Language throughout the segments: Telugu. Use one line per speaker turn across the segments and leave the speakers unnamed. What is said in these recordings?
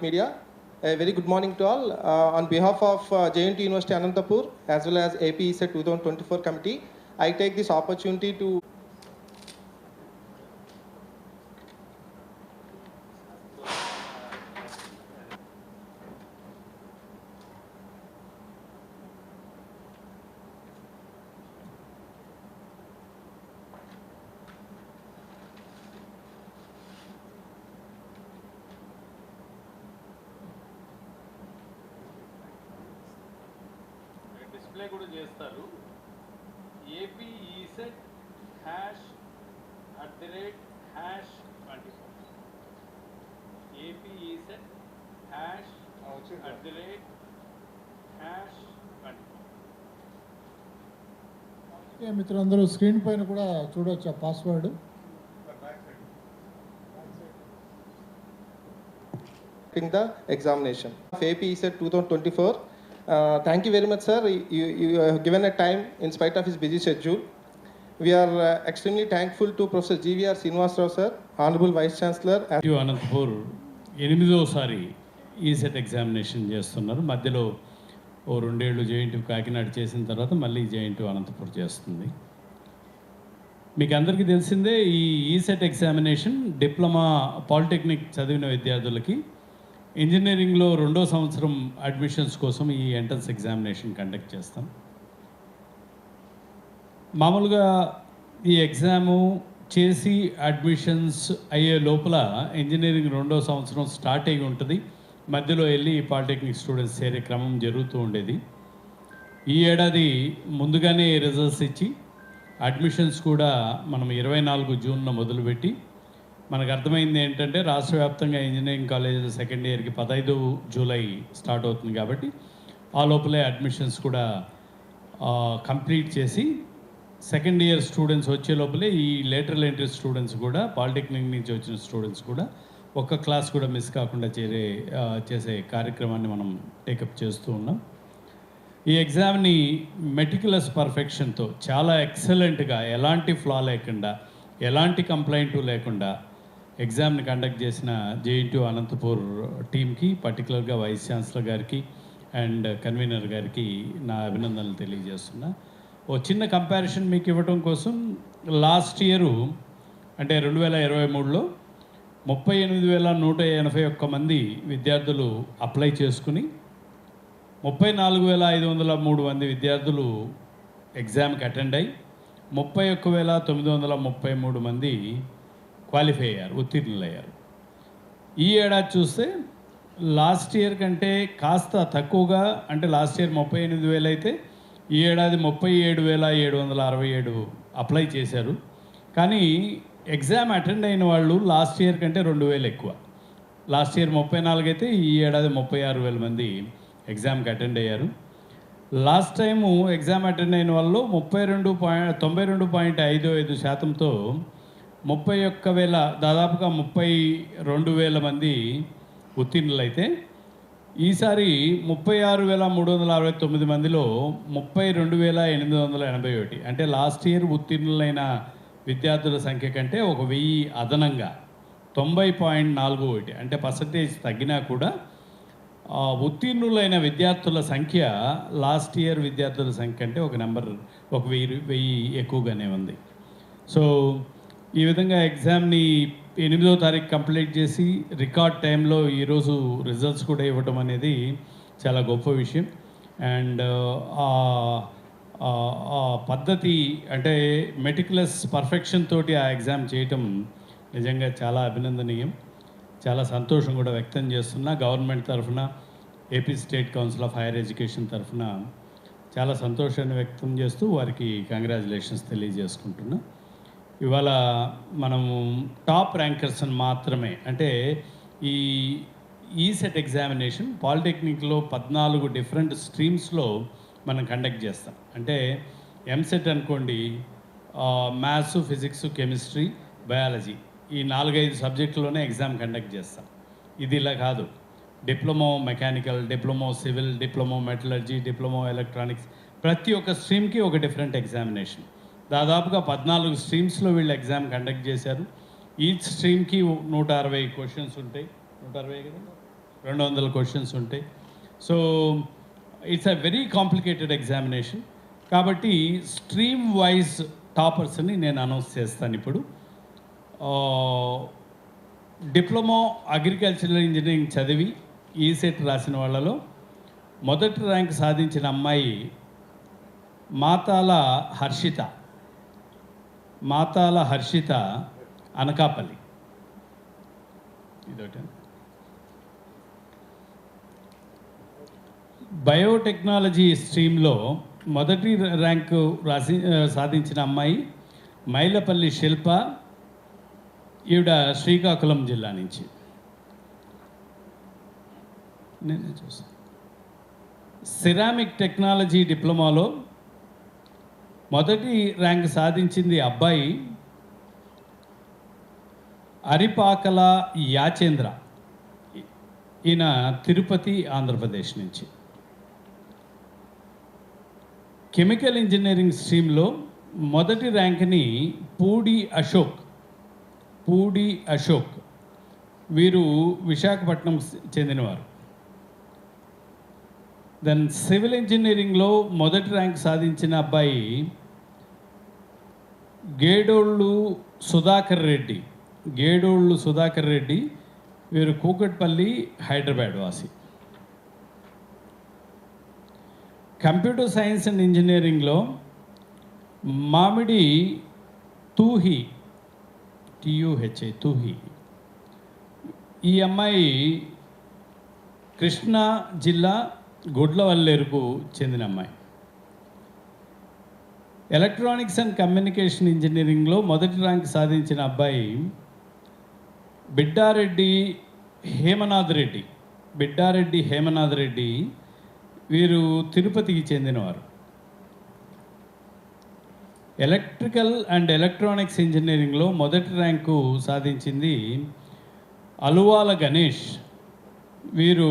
Media. A very good morning to all. Uh, on behalf of uh, JNT University Anantapur as well as APESET 2024 committee, I take this opportunity to
display కూడా చేస్తారు. AP ECET hash at the rate hash twenty four AP ECET hash at the rate hash twenty four
మిత్రులందరూ స్క్రీన్ పైన కూడా చూడవచ్చు ఆ password
the examination of AP ESET 2024. Uh, thank you very much, sir. You, you have given a time in spite of his busy schedule. We are uh, extremely thankful to Professor GVR Srinivasrao, sir, Honorable Vice Chancellor, and
ఇటు అనంతపూర్ ఎనిమిదోసారి ఈసెట్ ఎగ్జామినేషన్ చేస్తున్నారు మధ్యలో ఓ రెండేళ్ళు జేఎన్టీ కాకినాడ చేసిన తర్వాత మళ్ళీ జేఎన్టీ అనంతపూర్ చేస్తుంది మీకు అందరికీ తెలిసిందే ఈ ఈసెట్ ఎగ్జామినేషన్ డిప్లొమా పాలిటెక్నిక్ చదివిన విద్యార్థులకి ఇంజనీరింగ్లో రెండో సంవత్సరం అడ్మిషన్స్ కోసం ఈ ఎంట్రన్స్ ఎగ్జామినేషన్ కండక్ట్ చేస్తాం. మామూలుగా ఈ ఎగ్జాము చేసి అడ్మిషన్స్ అయ్యే లోపల ఇంజనీరింగ్ రెండో సంవత్సరం స్టార్ట్ అయి ఉంటుంది. మధ్యలో వెళ్ళి పాలిటెక్నిక్ స్టూడెంట్స్ చేరే క్రమం జరుగుతూ ఉండేది. ఈ ఏడాది ముందుగానే రిజల్ట్స్ ఇచ్చి అడ్మిషన్స్ కూడా మనం ఇరవై నాలుగు జూన్న మొదలుపెట్టి మనకు అర్థమైంది ఏంటంటే రాష్ట్ర వ్యాప్తంగా ఇంజనీరింగ్ కాలేజ్ సెకండ్ ఇయర్కి పదహైదు జూలై స్టార్ట్ అవుతుంది కాబట్టి ఆ లోపలే అడ్మిషన్స్ కూడా కంప్లీట్ చేసి సెకండ్ ఇయర్ స్టూడెంట్స్ వచ్చే లోపలే ఈ లేటరల్ ఎంట్రీ స్టూడెంట్స్ కూడా పాలిటెక్నిక్ నుంచి వచ్చిన స్టూడెంట్స్ కూడా ఒక్క క్లాస్ కూడా మిస్ కాకుండా చేరే చేసే కార్యక్రమాన్ని మనం టేకప్ చేస్తూ ఉన్నాం. ఈ ఎగ్జామ్ని మెటికులస్ పర్ఫెక్షన్తో చాలా ఎక్సలెంట్గా ఎలాంటి ఫ్లా లేకుండా ఎలాంటి కంప్లైంట్ లేకుండా ఎగ్జామ్ని కండక్ట్ చేసిన జేఎన్టీ అనంతపూర్ టీంకి పర్టికులర్గా వైస్ ఛాన్సలర్ గారికి అండ్ కన్వీనర్ గారికి నా అభినందనలు తెలియజేస్తున్నా. ఓ చిన్న కంపారిజన్ మీకు ఇవ్వటం కోసం లాస్ట్ ఇయరు అంటే రెండు వేల ఇరవై మూడులో ముప్పై ఎనిమిది వేల నూట ఎనభై ఒక్క మంది విద్యార్థులు అప్లై చేసుకుని ముప్పై నాలుగు వేల ఐదు వందల మూడు మంది విద్యార్థులు ఎగ్జామ్కి అటెండ్ అయ్యి ముప్పై ఒక్క వేల తొమ్మిది వందల ముప్పై మూడు మంది క్వాలిఫై అయ్యారు ఉత్తీర్ణులయ్యారు. ఈ ఏడాది చూస్తే లాస్ట్ ఇయర్ కంటే కాస్త తక్కువగా అంటే లాస్ట్ ఇయర్ ముప్పై ఎనిమిది వేలు అయితే ఈ ఏడాది ముప్పై ఏడు వేల ఏడు వందల అరవై ఏడు అప్లై చేశారు. కానీ ఎగ్జామ్ అటెండ్ అయిన వాళ్ళు లాస్ట్ ఇయర్ కంటే రెండు వేలు ఎక్కువ. లాస్ట్ ఇయర్ ముప్పై నాలుగు అయితే ఈ ఏడాది ముప్పై ఆరు వేల మంది ఎగ్జామ్కి అటెండ్ అయ్యారు. లాస్ట్ టైము ఎగ్జామ్ అటెండ్ అయిన వాళ్ళు ముప్పై రెండు పాయింట్ తొంభై రెండు పాయింట్ ఐదు ఐదు శాతంతో ముప్పై ఒక్క వేల దాదాపుగా ముప్పై రెండు వేల మంది ఉత్తీర్ణులైతే ఈసారి ముప్పై ఆరు వేల మూడు వందల అరవై తొమ్మిది మందిలో ముప్పై రెండు వేల ఎనిమిది వందల ఎనభై ఒకటి. అంటే లాస్ట్ ఇయర్ ఉత్తీర్ణులైన విద్యార్థుల సంఖ్య కంటే ఒక వెయ్యి అదనంగా తొంభై పాయింట్ నాలుగు ఒకటి. అంటే పర్సంటేజ్ తగ్గినా కూడా ఉత్తీర్ణులైన విద్యార్థుల సంఖ్య లాస్ట్ ఇయర్ విద్యార్థుల సంఖ్య అంటే ఒక నెంబర్ ఒక వెయ్యి వెయ్యి ఎక్కువగానే ఉంది. సో ఈ విధంగా ఎగ్జామ్ని ఎనిమిదో తారీఖు కంప్లీట్ చేసి రికార్డ్ టైంలో ఈరోజు రిజల్ట్స్ కూడా ఇవ్వటం అనేది చాలా గొప్ప విషయం. అండ్ ఆ పద్ధతి అంటే మెటికులస్ పర్ఫెక్షన్ తోటి ఆ ఎగ్జామ్ చేయటం నిజంగా చాలా అభినందనీయం. చాలా సంతోషం కూడా వ్యక్తం చేస్తున్నా. గవర్నమెంట్ తరఫున AP state council of higher education తరఫున చాలా సంతోషాన్ని వ్యక్తం చేస్తూ వారికి కంగ్రాచులేషన్స్ తెలియజేసుకుంటున్నా. ఇవాళ మనము టాప్ ర్యాంకర్స్ మాత్రమే అంటే ఈ ఈసెట్ ఎగ్జామినేషన్ పాలిటెక్నిక్లో పద్నాలుగు డిఫరెంట్ స్ట్రీమ్స్లో మనం కండక్ట్ చేస్తాం. అంటే ఎంసెట్ అనుకోండి మ్యాథ్స్ ఫిజిక్స్ కెమిస్ట్రీ బయాలజీ ఈ నాలుగైదు సబ్జెక్టులోనే ఎగ్జామ్ కండక్ట్ చేస్తాం. ఇది ఇలా కాదు. Diploma mechanical diploma civil diploma metallurgy diploma electronics ప్రతి ఒక్క స్ట్రీమ్కి ఒక డిఫరెంట్ ఎగ్జామినేషన్. దాదాపుగా పద్నాలుగు స్ట్రీమ్స్లో వీళ్ళు ఎగ్జామ్ కండక్ట్ చేశారు. ఈచ్ స్ట్రీమ్కి నూట అరవై క్వశ్చన్స్ ఉంటాయి. నూట అరవై కదా? రెండు వందల క్వశ్చన్స్ ఉంటాయి. So it's a very complicated examination కాబట్టి స్ట్రీమ్ వైజ్ టాపర్స్ని నేను అనౌన్స్ చేస్తాను ఇప్పుడు. డిప్లొమా అగ్రికల్చరల్ ఇంజనీరింగ్ చదివి ఈసెట్ రాసిన వాళ్ళలో మొదటి ర్యాంక్ సాధించిన అమ్మాయి మాతాల హర్షిత. మాతాల హర్షిత అనకాపల్లి. ఇదొకటి. బయోటెక్నాలజీ స్ట్రీమ్లో మొదటి ర్యాంకు రాసి సాధించిన అమ్మాయి మైలపల్లి శిల్ప ఈవిడ శ్రీకాకుళం జిల్లా నుంచి. నేనే చూసాను సిరామిక్ టెక్నాలజీ డిప్లొమాలో మొదటి ర్యాంక్ సాధించింది అబ్బాయి అరిపాకల యాచేంద్ర. ఈయన తిరుపతి ఆంధ్రప్రదేశ్ నుంచి. కెమికల్ ఇంజనీరింగ్ స్ట్రీమ్లో మొదటి ర్యాంక్ని పూడి అశోక్ పూడి అశోక్. వీరు విశాఖపట్నం చెందినవారు. దెన్ సివిల్ ఇంజనీరింగ్లో మొదటి ర్యాంక్ సాధించిన అబ్బాయి గేడోళ్ళు సుధాకర్ రెడ్డి. గేడోళ్ళు సుధాకర్ రెడ్డి వీరు కూకట్పల్లి హైదరాబాద్ వాసి. కంప్యూటర్ సైన్స్ అండ్ ఇంజనీరింగ్లో మామిడి తూహి టియుహెచ్ఐ తూహి. ఈ అమ్మాయి కృష్ణా జిల్లా గుడ్లవల్లేరుకు చెందిన అమ్మాయి. ఎలక్ట్రానిక్స్ అండ్ కమ్యూనికేషన్ ఇంజనీరింగ్లో మొదటి ర్యాంక్ సాధించిన అబ్బాయి బిడ్డారెడ్డి హేమనాథ్ రెడ్డి. బిడ్డారెడ్డి హేమనాథ్ రెడ్డి వీరు తిరుపతికి చెందినవారు. ఎలక్ట్రికల్ అండ్ ఎలక్ట్రానిక్స్ ఇంజనీరింగ్లో మొదటి ర్యాంకు సాధించింది అలువాల గణేష్. వీరు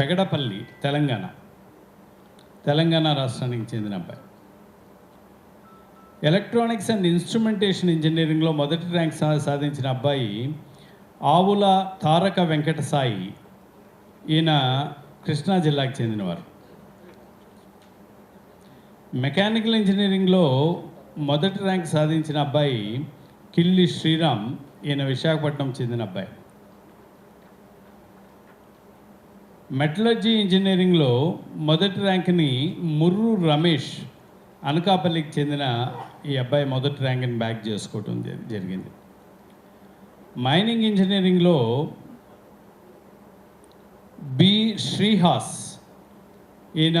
పెగడపల్లి తెలంగాణ. తెలంగాణ రాష్ట్రానికి చెందిన అబ్బాయి. ఎలక్ట్రానిక్స్ అండ్ ఇన్స్ట్రుమెంటేషన్ ఇంజనీరింగ్లో మొదటి ర్యాంక్ సాధించిన అబ్బాయి ఆవుల తారక వెంకట సాయి ఈయన కృష్ణా జిల్లాకు చెందినవారు. మెకానికల్ ఇంజనీరింగ్లో మొదటి ర్యాంక్ సాధించిన అబ్బాయి కిల్లి శ్రీరామ్. ఈయన విశాఖపట్నం చెందిన అబ్బాయి. మెటలర్జీ ఇంజనీరింగ్లో మొదటి ర్యాంక్ని ముర్రు రమేష్ అనకాపల్లికి చెందిన ఈ అబ్బాయి మొదటి ర్యాంక్ని బ్యాక్ చేసుకోవటం జరిగింది. మైనింగ్ ఇంజనీరింగ్లో బి శ్రీహాస్ ఈయన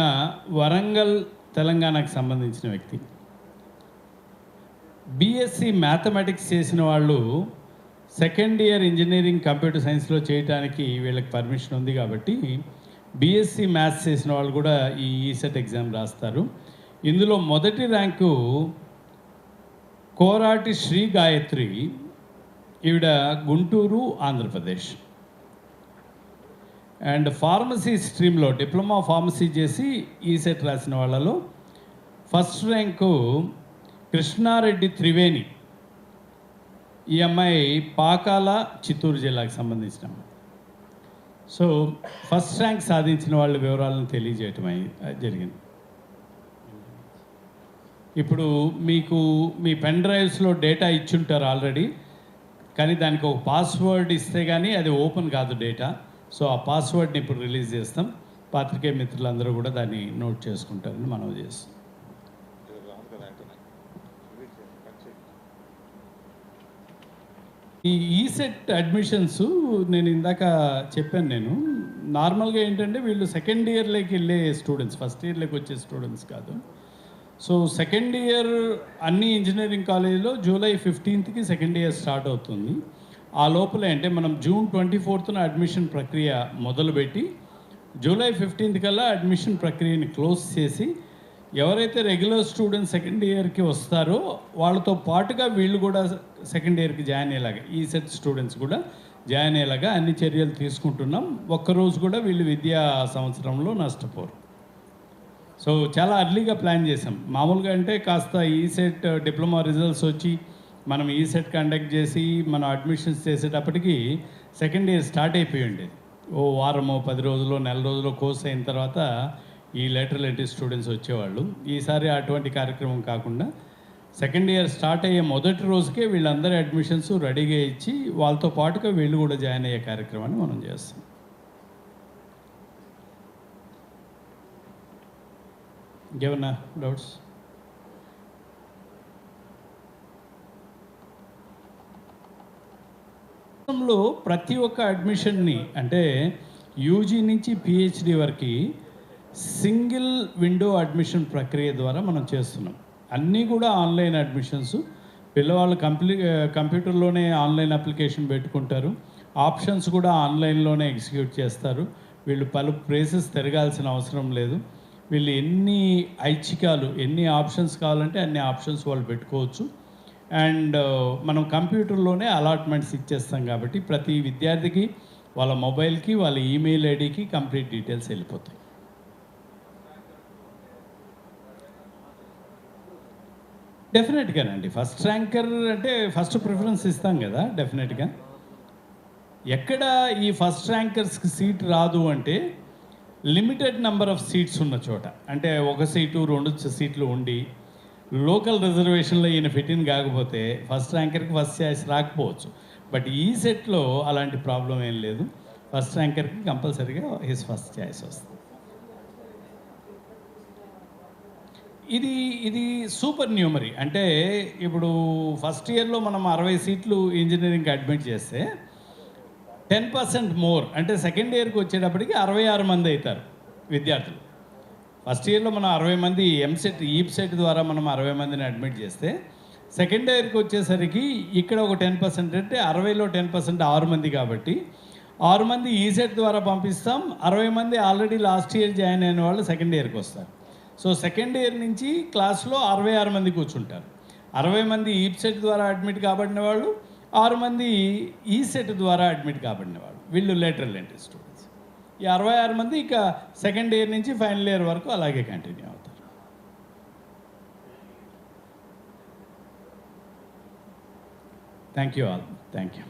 వరంగల్ తెలంగాణకు సంబంధించిన వ్యక్తి. బీఎస్సీ మ్యాథమెటిక్స్ చేసిన వాళ్ళు సెకండ్ ఇయర్ ఇంజనీరింగ్ కంప్యూటర్ సైన్స్లో చేయడానికి వీళ్ళకి పర్మిషన్ ఉంది కాబట్టి బీఎస్సీ మ్యాథ్స్ చేసిన వాళ్ళు కూడా ఈ ఈసెట్ ఎగ్జామ్ రాస్తారు. ఇందులో మొదటి ర్యాంకు కోరాటి శ్రీ గాయత్రి ఈవిడ గుంటూరు ఆంధ్రప్రదేశ్. అండ్ ఫార్మసీ స్ట్రీమ్లో డిప్లొమా ఫార్మసీ చేసి ఈసెట్ రాసిన వాళ్ళలో ఫస్ట్ ర్యాంకు కృష్ణారెడ్డి త్రివేణి. ఈ అమ్మాయి పాకాల చిత్తూరు జిల్లాకు సంబంధించిన సో ఫస్ట్ ర్యాంక్ సాధించిన వాళ్ళ వివరాలను తెలియజేయటం జరిగింది. ఇప్పుడు మీకు మీ పెన్ డ్రైవ్స్లో డేటా ఇచ్చుంటారు ఆల్రెడీ. కానీ దానికి ఒక పాస్వర్డ్ ఇస్తే కానీ అది ఓపెన్ కాదు డేటా. సో ఆ పాస్వర్డ్ని ఇప్పుడు రిలీజ్ చేస్తాం. పాత్రికేయ మిత్రులందరూ కూడా దాన్ని నోట్ చేసుకుంటారని మనం చేస్తాం ఈ ఈసెట్ అడ్మిషన్స్ నేను ఇందాక చెప్పాను నేను. నార్మల్గా ఏంటంటే వీళ్ళు సెకండ్ ఇయర్లోకి వెళ్ళే స్టూడెంట్స్ ఫస్ట్ ఇయర్లోకి వచ్చే స్టూడెంట్స్ కాదు. సో సెకండ్ ఇయర్ అన్ని ఇంజనీరింగ్ కాలేజీలో జూలై ఫిఫ్టీన్త్కి సెకండ్ ఇయర్ స్టార్ట్ అవుతుంది. ఆ లోపలే అంటే మనం జూన్ ట్వంటీ ఫోర్త్న అడ్మిషన్ ప్రక్రియ మొదలుపెట్టి జూలై ఫిఫ్టీన్త్ కల్లా అడ్మిషన్ ప్రక్రియని క్లోజ్ చేసి ఎవరైతే రెగ్యులర్ స్టూడెంట్స్ సెకండ్ ఇయర్కి వస్తారో వాళ్ళతో పాటుగా వీళ్ళు కూడా సెకండ్ ఇయర్కి జాయిన్ అయ్యేలాగా ఈ సెట్ స్టూడెంట్స్ కూడా జాయిన్ అయ్యేలాగా అన్ని చర్యలు తీసుకుంటున్నాం. ఒక్కరోజు కూడా వీళ్ళు విద్యా సంవత్సరంలో నష్టపోరు. సో చాలా అర్లీగా ప్లాన్ చేసాం మామూలుగా అంటే కాస్త ఈ సెట్ డిప్లొమా రిజల్ట్స్ వచ్చి మనం ఈ సెట్ కండక్ట్ చేసి మనం అడ్మిషన్స్ చేసేటప్పటికి సెకండ్ ఇయర్ స్టార్ట్ అయిపోయి ఉండేది. ఓ వారమో పది రోజులు నెల రోజులు కోర్స్ అయిన తర్వాత ఈ లెటర్ ఎంట్రీ స్టూడెంట్స్ వచ్చేవాళ్ళు. ఈసారి అటువంటి కార్యక్రమం కాకుండా సెకండ్ ఇయర్ స్టార్ట్ అయ్యే మొదటి రోజుకే వీళ్ళందరి అడ్మిషన్స్ రెడీగా ఇచ్చి వాళ్ళతో పాటుగా వీళ్ళు కూడా జాయిన్ అయ్యే కార్యక్రమాన్ని మనం చేస్తాం. ఇంకేమన్నా డౌట్స్ ప్రతి ఒక్క అడ్మిషన్ని అంటే యూజీ నుంచి పిహెచ్డి వరకు సింగిల్ విండో అడ్మిషన్ ప్రక్రియ ద్వారా మనం చేస్తున్నాం. అన్నీ కూడా ఆన్లైన్ అడ్మిషన్స్. పిల్లవాళ్ళు కంప్లీ కంప్యూటర్లోనే ఆన్లైన్ అప్లికేషన్ పెట్టుకుంటారు. ఆప్షన్స్ కూడా ఆన్లైన్లోనే ఎగ్జిక్యూట్ చేస్తారు. వీళ్ళు పలు ప్లేసెస్ తిరగాల్సిన అవసరం లేదు. వీళ్ళు ఎన్ని ఐచ్ఛికాలు ఎన్ని ఆప్షన్స్ కావాలంటే అన్ని ఆప్షన్స్ వాళ్ళు పెట్టుకోవచ్చు. అండ్ మనం కంప్యూటర్లోనే అలాట్మెంట్స్ ఇచ్చేస్తాం కాబట్టి ప్రతి విద్యార్థికి వాళ్ళ మొబైల్కి వాళ్ళ ఈమెయిల్ ఐడికి కంప్లీట్ డీటెయిల్స్ వెళ్ళిపోతాయి. డెఫినెట్గానండి. ఫస్ట్ ర్యాంకర్ అంటే ఫస్ట్ ప్రిఫరెన్స్ ఇస్తాం కదా డెఫినెట్గా. ఎక్కడ ఈ ఫస్ట్ ర్యాంకర్స్కి సీట్ రాదు అంటే లిమిటెడ్ నెంబర్ ఆఫ్ సీట్స్ ఉన్న చోట. అంటే ఒక సీటు రెండు సీట్లు ఉండి లోకల్ రిజర్వేషన్లో ఈయన ఫిట్ ఇన్ కాకపోతే ఫస్ట్ ర్యాంకర్కి ఫస్ట్ ఛాయిస్ రాకపోవచ్చు. బట్ ఈ సెట్లో అలాంటి ప్రాబ్లం ఏం లేదు. ఫస్ట్ ర్యాంకర్కి కంపల్సరీగా హిస్ ఫస్ట్ ఛాయిస్ వస్తుంది. ఇది ఇది సూపర్ న్యూమరీ. అంటే ఇప్పుడు ఫస్ట్ ఇయర్లో మనం అరవై సీట్లు ఇంజనీరింగ్కి అడ్మిట్ చేస్తే టెన్ పర్సెంట్ మోర్ అంటే సెకండ్ ఇయర్కి వచ్చేటప్పటికి అరవై ఆరు మంది అవుతారు విద్యార్థులు. ఫస్ట్ ఇయర్లో మనం అరవై మంది ఎంసెట్ ఈప్సెట్ e ద్వారా మనం అరవై మందిని అడ్మిట్ చేస్తే సెకండ్ ఇయర్కి వచ్చేసరికి ఇక్కడ ఒక టెన్ పర్సెంట్ అంటే అరవైలో టెన్ పర్సెంట్ ఆరు మంది కాబట్టి ఆరు మంది e ఈ ద్వారా పంపిస్తాం. అరవై మంది ఆల్రెడీ లాస్ట్ ఇయర్ జాయిన్ అయిన వాళ్ళు సెకండ్ ఇయర్కి వస్తారు. సో సెకండ్ ఇయర్ నుంచి క్లాస్లో అరవై ఆరు మంది కూర్చుంటారు. అరవై మంది ఈప్ సెట్ ద్వారా అడ్మిట్ కాబడిన వాళ్ళు ఆరు మంది ఈ సెట్ ద్వారా అడ్మిట్ కాబడిన వాళ్ళు వీళ్ళు లేటరల్ ఎంట్రీ స్టూడెంట్స్. ఈ అరవై ఆరు మంది ఇక సెకండ్ ఇయర్ నుంచి ఫైనల్ ఇయర్ వరకు అలాగే కంటిన్యూ అవుతారు. Thank you all. Thank you